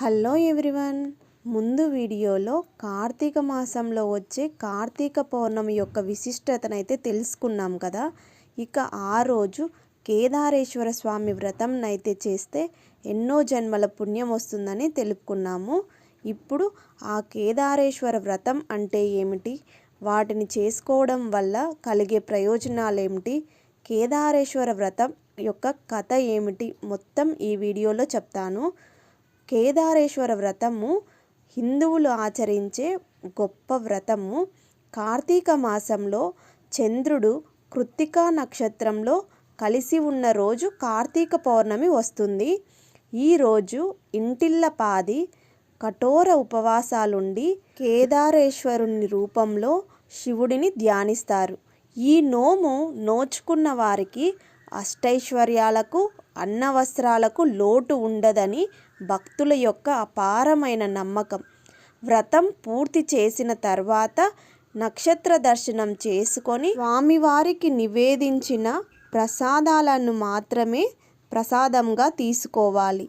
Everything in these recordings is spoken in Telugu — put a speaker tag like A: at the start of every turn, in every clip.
A: Hello everyone. ముందు వీడియోలో కార్తీక మాసంలో వచ్చే కార్తీక పౌర్ణమి యొక్క విశిష్టతనైతే తెలుసుకున్నాం కదా. ఇక ఆ రోజు కేదారేశ్వర స్వామి వ్రతం అయితే చేస్తే ఎన్నో జన్మల పుణ్యం వస్తుందని తెలుపుకున్నాము. ఇప్పుడు ఆ కేదారేశ్వర వ్రతం అంటే ఏమిటి? వాటిని చేసుకోవడం వల్ల కలిగే ప్రయోజనాలు ఏమిటి కేదారేశ్వర వ్రతం యొక్క కథ ఏమిటి? మొత్తం ఈ వీడియోలో చెప్తాను. కేదారేశ్వర వ్రతము హిందువులు ఆచరించే గొప్ప వ్రతము. కార్తీక మాసంలో చంద్రుడు కృత్తికా నక్షత్రంలో కలిసి ఉన్న రోజు కార్తీక పౌర్ణమి వస్తుంది. ఈరోజు ఇంటిల్లపాది కఠోర ఉపవాసాలుండి కేదారేశ్వరుని రూపంలో శివుడిని ధ్యానిస్తారు. ఈ నోము నోచుకున్న వారికి అష్టైశ్వర్యాలకు అన్నవస్త్రాలకు లోటు ఉండదని భక్తుల యొక్క అపారమైన నమ్మకం. వ్రతం పూర్తి చేసిన తర్వాత నక్షత్ర దర్శనం చేసుకొని స్వామివారికి నివేదించిన ప్రసాదాలను మాత్రమే ప్రసాదంగా తీసుకోవాలి.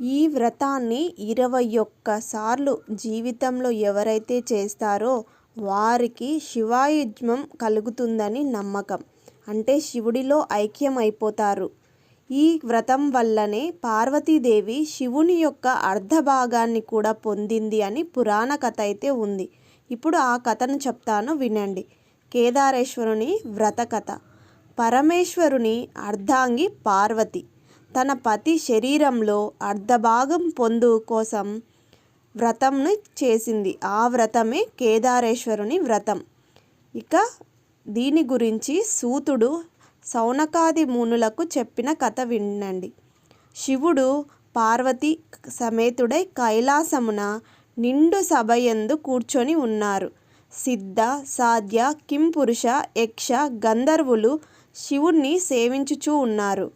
A: ఈ వ్రతాన్ని ఇరవై ఒక్క సార్లు జీవితంలో ఎవరైతే చేస్తారో వారికి శివాయుజ్మం కలుగుతుందని నమ్మకం. అంటే శివుడిలో ఐక్యం అయిపోతారు ఈ వ్రతం వల్లనే పార్వతీదేవి శివుని యొక్క అర్ధభాగాన్ని కూడా పొందింది అని పురాణ కథ అయితే ఉంది. ఇప్పుడు ఆ కథను చెప్తాను వినండి. కేదారేశ్వరుని వ్రత కథ. పరమేశ్వరుని అర్ధాంగి పార్వతి. తన పతి శరీరంలో అర్ధభాగం పొందు కోసం వ్రతంను చేసింది. ఆ వ్రతమే కేదారేశ్వరుని వ్రతం. ఇక దీని గురించి సూతుడు సౌనకాది మునులకు చెప్పిన కథ వినండి. శివుడు పార్వతి సమేతుడై కైలాసమున నిండు సభయందు కూర్చొని ఉన్నారు. సిద్ధ సాధ్య కింపురుష యక్ష గంధర్వులు శివుణ్ణి సేవించుచూ ఉన్నారు.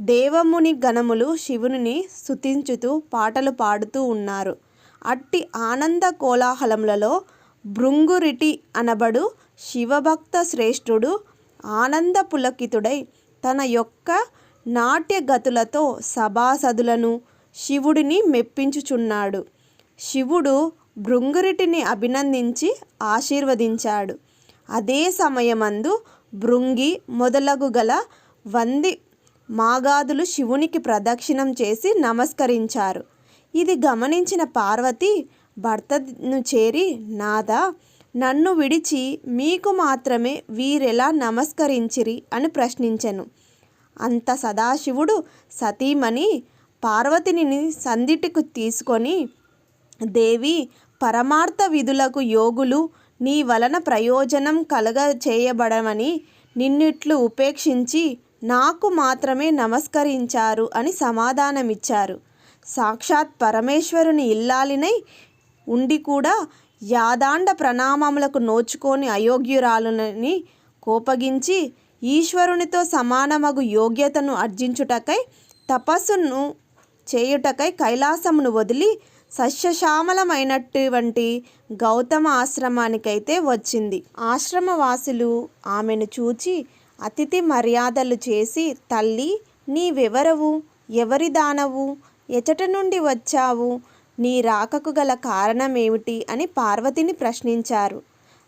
A: దేవముని గణములు శివుని స్థుతించుతూ పాటలు పాడుతూ ఉన్నారు. అట్టి ఆనంద కోలాహలములలో భృంగురిటి అనబడు శివభక్త శ్రేష్ఠుడు ఆనంద పులకితుడై తన యొక్క నాట్యగతులతో సభాసదులను శివుడిని మెప్పించుచున్నాడు. శివుడు భృంగురిటిని అభినందించి ఆశీర్వదించాడు. అదే సమయమందు భృంగి మొదలగు గల వంది మాగాదులు శివునికి ప్రదక్షిణం చేసి నమస్కరించారు. ఇది గమనించిన పార్వతి భర్తను చేరి నాదా నన్ను విడిచి మీకు మాత్రమే వీరెలా నమస్కరించిరి అని ప్రశ్నించెను. అంత సదాశివుడు సతీమణి పార్వతిని సందిటికి తీసుకొని దేవి పరమార్థ విధులకు యోగులు నీ వలన ప్రయోజనం కలగ చేయబడమని నిన్నిట్లు ఉపేక్షించి నాకు మాత్రమే నమస్కరించారు అని సమాధానమిచ్చారు. సాక్షాత్ పరమేశ్వరుని ఇల్లాలినై ఉండి కూడా యాదాండ ప్రణామములకు నోచుకొని అయోగ్యురాలునని కోపగించి ఈశ్వరునితో సమానమగు యోగ్యతను అర్జించుటకై తపస్సును చేయుటకై కైలాసమును వదిలి సస్యశ్యామలమైనటువంటి గౌతమ ఆశ్రమానికైతే వచ్చింది. ఆశ్రమవాసులు ఆమెను చూచి అతిథి మర్యాదలు చేసి తల్లి నీవెవరవు? ఎవరి దానవు? ఎచట నుండి వచ్చావు? నీ రాకకు గల కారణమేమిటి అని పార్వతిని ప్రశ్నించారు.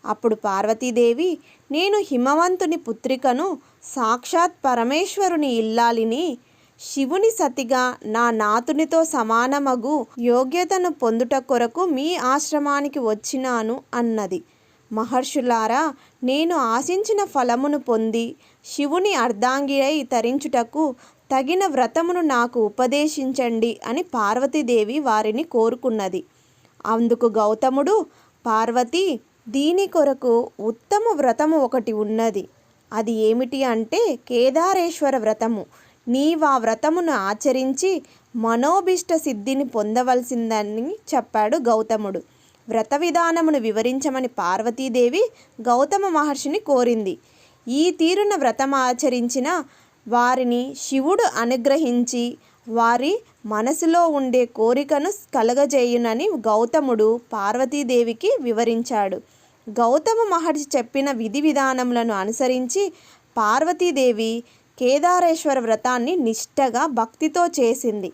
A: అప్పుడు పార్వతీదేవి నేను హిమవంతుని పుత్రికను సాక్షాత్ పరమేశ్వరుని ఇల్లాలిని శివుని సతిగా నా నాతునితో సమానమగు యోగ్యతను పొందుట కొరకు మీ ఆశ్రమానికి వచ్చినాను అన్నది. మహర్షులారా నేను ఆశించిన ఫలమును పొంది శివుని అర్ధాంగిరై తరించుటకు తగిన వ్రతమును నాకు ఉపదేశించండి అని పార్వతీదేవి వారిని కోరుకున్నది. అందుకు గౌతముడు పార్వతి దీని కొరకు ఉత్తమ వ్రతము ఒకటి ఉన్నది. అది ఏమిటి అంటే కేదారేశ్వర వ్రతము. నీవా వ్రతమును ఆచరించి మనోభిష్ట సిద్ధిని పొందవలసిందని చెప్పాడు గౌతముడు. వ్రత విధానమును వివరించమని పార్వతీదేవి గౌతమ మహర్షిని కోరింది. ఈ తీరున వ్రతం ఆచరించిన వారిని శివుడు అనుగ్రహించి వారి మనసులో ఉండే కోరికను కలగజేయునని గౌతముడు పార్వతీదేవికి వివరించాడు. గౌతమ మహర్షి చెప్పిన విధి విధానములను అనుసరించి పార్వతీదేవి కేదారేశ్వర వ్రతాన్ని నిష్టగా భక్తితో చేసింది.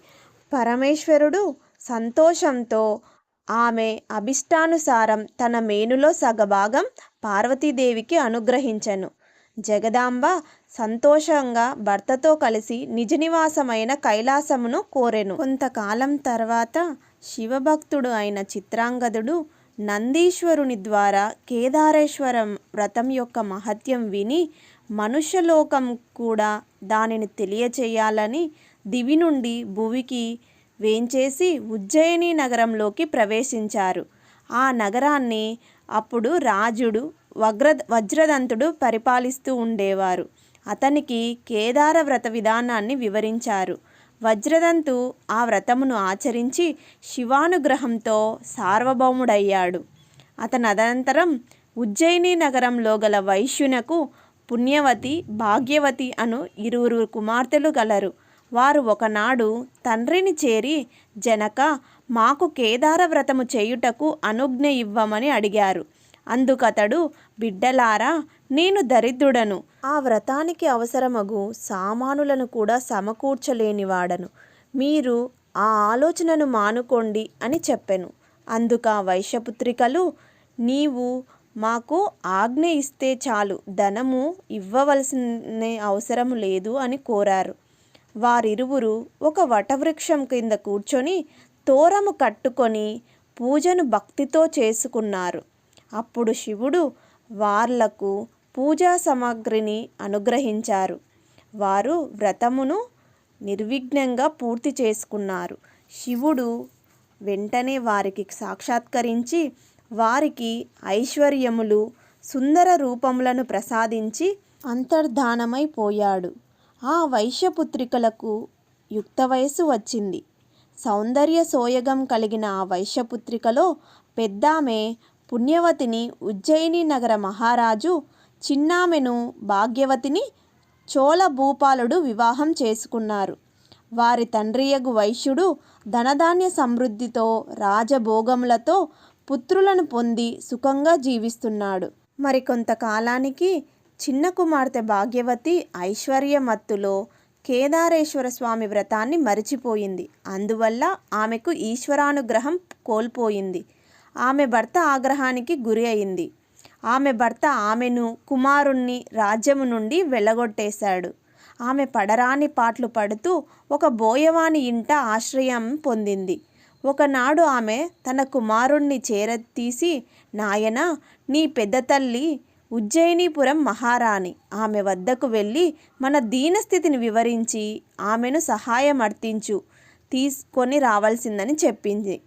A: పరమేశ్వరుడు సంతోషంతో ఆమె అభిష్టానుసారం తన మేనులో సగభాగం పార్వతీదేవికి అనుగ్రహించెను. జగదాంబ సంతోషంగా భర్తతో కలిసి నిజ నివాసమైన కైలాసమును కోరెను. కొంతకాలం తర్వాత శివభక్తుడు అయిన చిత్రాంగదుడు నందీశ్వరుని ద్వారా కేదారేశ్వరం వ్రతం యొక్క మహత్యం విని మనుష్యలోకం కూడా దానిని తెలియచేయాలని దివి నుండి భువికి వేంచేసి ఉజ్జయిని నగరంలోకి ప్రవేశించారు. ఆ నగరాన్ని అప్పుడు రాజుడు వగ్ర వజ్రదంతుడు పరిపాలిస్తూ ఉండేవారు. అతనికి కేదార వ్రత విధానాన్ని వివరించారు. వజ్రదంతు ఆ వ్రతమును ఆచరించి శివానుగ్రహంతో సార్వభౌముడయ్యాడు. అతని అనంతరం ఉజ్జయిని నగరంలో గల వైశ్యునకు పుణ్యవతి భాగ్యవతి అను ఇరువురు కుమార్తెలు గలరు. వారు ఒకనాడు తండ్రిని చేరి జనక మాకు కేదార వ్రతము చేయుటకు అనుజ్ఞ ఇవ్వమని అడిగారు. అందుకతడు బిడ్డలారా నేను దరిద్రుడను. ఆ వ్రతానికి అవసరమగు సామానులను కూడా సమకూర్చలేనివాడను. మీరు ఆ ఆలోచనను మానుకోండి అని చెప్పెను. అందుక వైశ్యపుత్రికలు నీవు మాకు ఆజ్ఞ ఇస్తే చాలు. ధనము ఇవ్వవలసిన అవసరం లేదు అని కోరారు. వారిరువురు ఒక వటవృక్షం కింద కూర్చొని తోరము కట్టుకొని పూజను భక్తితో చేసుకున్నారు. అప్పుడు శివుడు వార్లకు పూజా సామాగ్రిని అనుగ్రహించారు. వారు వ్రతమును నిర్విఘ్నంగా పూర్తి చేసుకున్నారు. శివుడు వెంటనే వారికి సాక్షాత్కరించి వారికి ఐశ్వర్యములు సుందర రూపములను ప్రసాదించి అంతర్ధానమైపోయాడు ఆ వైశ్యపుత్రికలకు యుక్త వయస్సు వచ్చింది. సౌందర్య సోయగం కలిగిన ఆ వైశ్యపుత్రికలో పెద్దామె పుణ్యవతిని ఉజ్జయిని నగర మహారాజు చిన్నామెను భాగ్యవతిని చోళ భూపాలుడు వివాహం చేసుకున్నారు. వారి తండ్రియగు వైశ్యుడు ధనధాన్య సమృద్ధితో రాజభోగములతో పుత్రులను పొంది సుఖంగా జీవిస్తున్నాడు. మరికొంతకాలానికి చిన్న కుమార్తె భాగ్యవతి ఐశ్వర్యమత్తులో కేదారేశ్వర స్వామి వ్రతాన్ని మరిచిపోయింది. అందువల్ల ఆమెకు ఈశ్వరానుగ్రహం కోల్పోయింది. ఆమె భర్త ఆగ్రహానికి గురి అయింది. ఆమె భర్త ఆమెను కుమారుణ్ణి రాజ్యము నుండి వెళ్ళగొట్టేశాడు. ఆమె పడరాని పాటలు పడుతూ ఒక బోయవాని ఇంట ఆశ్రయం పొందింది. ఒకనాడు ఆమె తన కుమారుణ్ణి చేరతీసి నాయన నీ పెద్ద తల్లి ఉజ్జయినీపురం మహారాణి. ఆమె వద్దకు వెళ్ళి మన దీనస్థితిని వివరించి ఆమెను సహాయం అర్థించు తీసుకొని రావాల్సిందని చెప్పింది.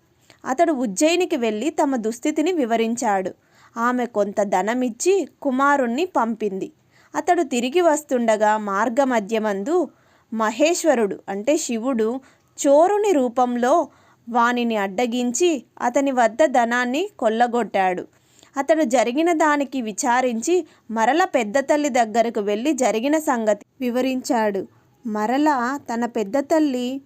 A: అతడు ఉజ్జయినికి వెళ్ళి తమ దుస్థితిని వివరించాడు. ఆమె కొంత ధనమిచ్చి కుమారుణ్ణి పంపింది. అతడు తిరిగి వస్తుండగా మార్గమధ్యమందు మహేశ్వరుడు అంటే శివుడు చోరుని రూపంలో వానిని అడ్డగించి అతని వద్ద ధనాన్ని కొల్లగొట్టాడు. అతడు జరిగిన దానికి విచారించి మరల పెద్ద తల్లి దగ్గరకు వెళ్ళి జరిగిన సంగతి వివరించాడు. మరల తన పెద్ద తల్లి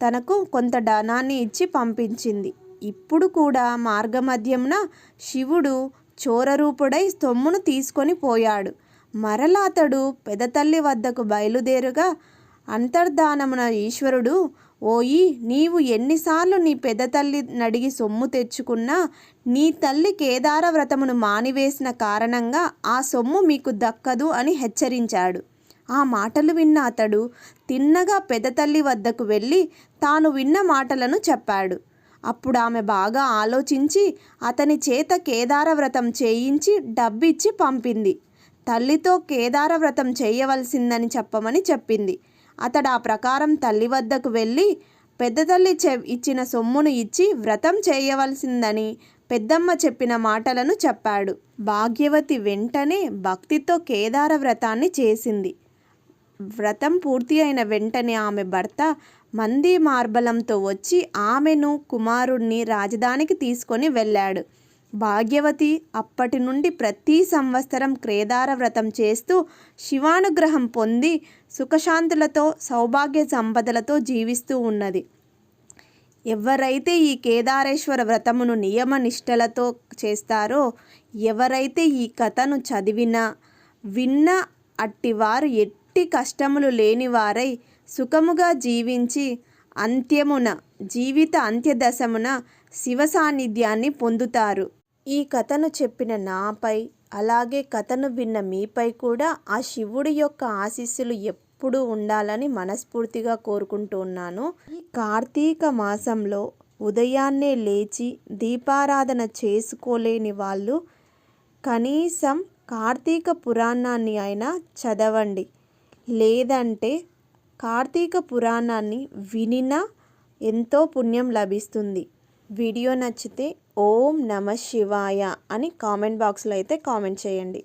A: తనకు కొంత ధనాన్ని ఇచ్చి పంపించింది. ఇప్పుడు కూడా మార్గమధ్యమున శివుడు చోరరూపుడై సొమ్మును తీసుకొని పోయాడు. మరలా అతడు పెదతల్లి వద్దకు బయలుదేరుగా అంతర్ధానమున ఈశ్వరుడు ఓయి నీవు ఎన్నిసార్లు నీ పెదతల్లి నడిగి సొమ్ము తెచ్చుకున్నా నీ తల్లి కేదార వ్రతమును మానివేసిన కారణంగా ఆ సొమ్ము మీకు దక్కదు అని హెచ్చరించాడు. ఆ మాటలు విన్న అతడు తిన్నగా పెదతల్లి వద్దకు వెళ్ళి తాను విన్న మాటలను చెప్పాడు. అప్పుడు ఆమె బాగా ఆలోచించి అతని చేత కేదారవ్రతం చేయించి డబ్బిచ్చి పంపింది. తల్లితో కేదారవ్రతం చేయవలసిందని చెప్పమని చెప్పింది. అతడు ఆ ప్రకారం తల్లి వద్దకు వెళ్ళి పెద్ద తల్లి చె ఇచ్చిన సొమ్మును ఇచ్చి వ్రతం చేయవలసిందని పెద్దమ్మ చెప్పిన మాటలను చెప్పాడు. భాగ్యవతి వెంటనే భక్తితో కేదార వ్రతాన్ని చేసింది. వ్రతం పూర్తి అయిన వెంటనే ఆమె భర్త మంది మార్బలంతో వచ్చి ఆమెను కుమారుణ్ణి రాజధానికి తీసుకొని వెళ్ళాడు. భాగ్యవతి అప్పటి నుండి ప్రతి సంవత్సరం క్రేదార వ్రతం చేస్తూ శివానుగ్రహం పొంది సుఖశాంతులతో సౌభాగ్య సంపదలతో జీవిస్తూ ఉన్నది. ఎవరైతే ఈ కేదారేశ్వర వ్రతమును నియమ నిష్టలతో చేస్తారో ఎవరైతే ఈ కథను చదివినా విన్న అట్టివారు ఎట్టి కష్టములు లేనివారై సుఖముగా జీవించి అంత్యమున జీవిత అంత్యదశమున శివ సాన్నిధ్యాన్ని పొందుతారు. ఈ కథను చెప్పిన నాపై అలాగే కథను విన్న మీపై కూడా ఆ శివుడి యొక్క ఆశీస్సులు ఎప్పుడూ ఉండాలని మనస్ఫూర్తిగా కోరుకుంటున్నాను ఈ కార్తీక మాసంలో ఉదయాన్నే లేచి దీపారాధన చేసుకోలేని వాళ్ళు కనీసం కార్తీక పురాణాన్ని అయినా చదవండి. లేదంటే కార్తీక పురాణాన్ని వినినా ఎంతో పుణ్యం లభిస్తుంది. వీడియో నచ్చితే ఓం నమ శివాయ అని కామెంట్ బాక్స్లో అయితే కామెంట్ చేయండి.